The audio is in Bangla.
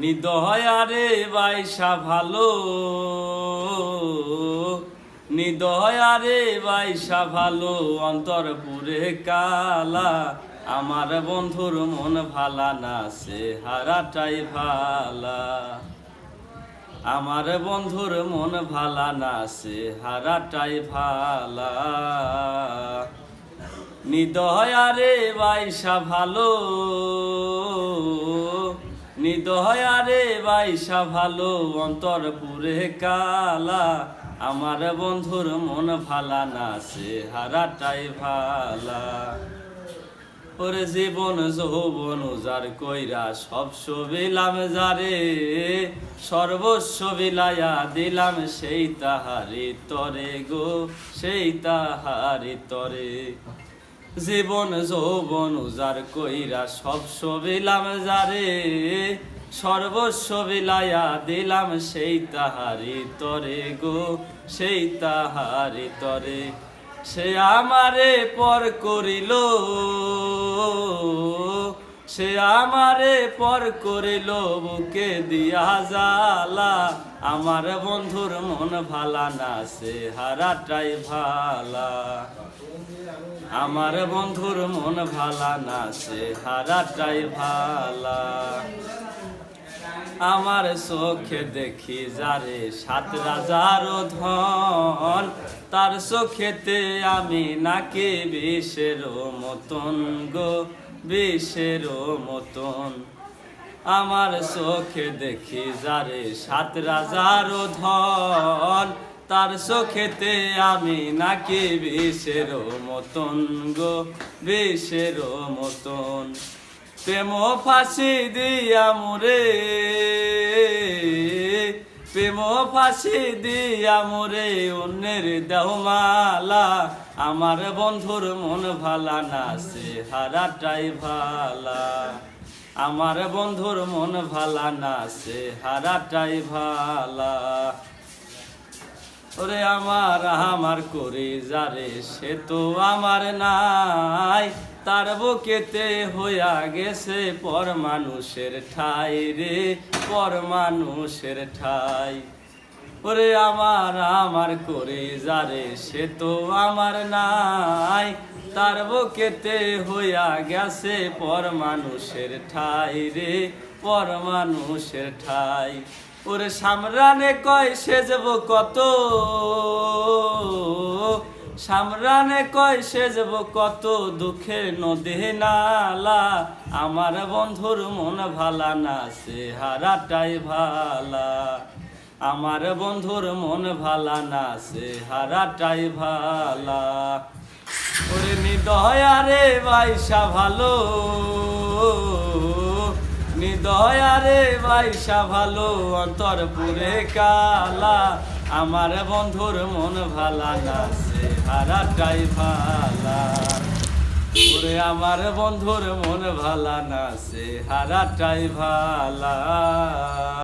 নিদয়ারে বাইসা ভালো। নিদয়ারে বাইসা ভালো অন্তরপুরে কালা। আমার বন্ধুর মন ভালা না, সে হারাটাই ভালা। আমার বন্ধুর মন ভালা না, সে হারাটাই ভালা। নিদয়ারে বাইসা ভালো। নিদয়ারে বাইসা ভালো অন্তরপুরে কালা। আমার বন্ধুর মন ভালা না, সে হারাটাই ভালা। ওরে জীবন, যৌবন উজার কইরা সব সবিলাম যারে। সর্বস্ব বিলাইয়া দিলাম সেই তাহারি তরে গো, সেই তাহারি তরে। জীবন, যৌবন উজার কইরা সব সবিলাম যারে। সর্বস্ব বিলাইয়া দিলাম সেই তাহারি তরে গো, সেই তাহারি তরে। সে আমারে পর করিল। সে আমারে পর করিল বুকে দিয়া জালা আমার বন্ধুর মন ভালা না, সে হারাটাই ভালা। আমার বন্ধুর মন ভালা না, সে হারাটাই ভালা। আমার চোখে দেখি যারে সাত রাজার ধন, তার চোখেতে আমি নাকি বিষের মতন গো, বিষের মতন। আমার চোখে দেখি যারে সাত রাজার ধন, তার চোখেতে আমি নাকি বিষের মতন গো, বিষের মতন। প্রেম ফাঁসি দিয়া মোরে, প্রেম ফাঁসি দিয়া মোরে, অন্যের দেহমালা আমার বন্ধুর মন ভালা না, সে হারাটাই ভালা। আমার বন্ধুর মন ভালা না, সে হারাটাই ভালা। ওরে আমার আমার করে যারে, সে তো আমার নাই। তার বুকেতে হইয়া গেছে পর মানুষের ঠাই রে, পর মানুষের ঠাই। ওরে আমার আমার করে যারে, সে তো আমার নাই। তার বুকেতে হইয়া গেছে পর মানুষের ঠাই রে পর মানুষের ঠাই। ওরে সামরানে কয় সেজব কত সামরানে কয় সেজব কত দুঃখের নদী নালা, আমার বন্ধুর মন ভালা না, সে হারাটাই ভালা। আমার বন্ধুর মন ভালা না, সে হারাটাই ভালা। ওরে নিদয়ারে বাইসা ভালো। নিদয়ারে বাইসা ভালো অন্তরপুরে কালা। আমার বন্ধুর মন ভালা না, সে হারাটাই ভালা। ওরে আমার বন্ধুর মন ভালা না, সে হারাটাই ভালা।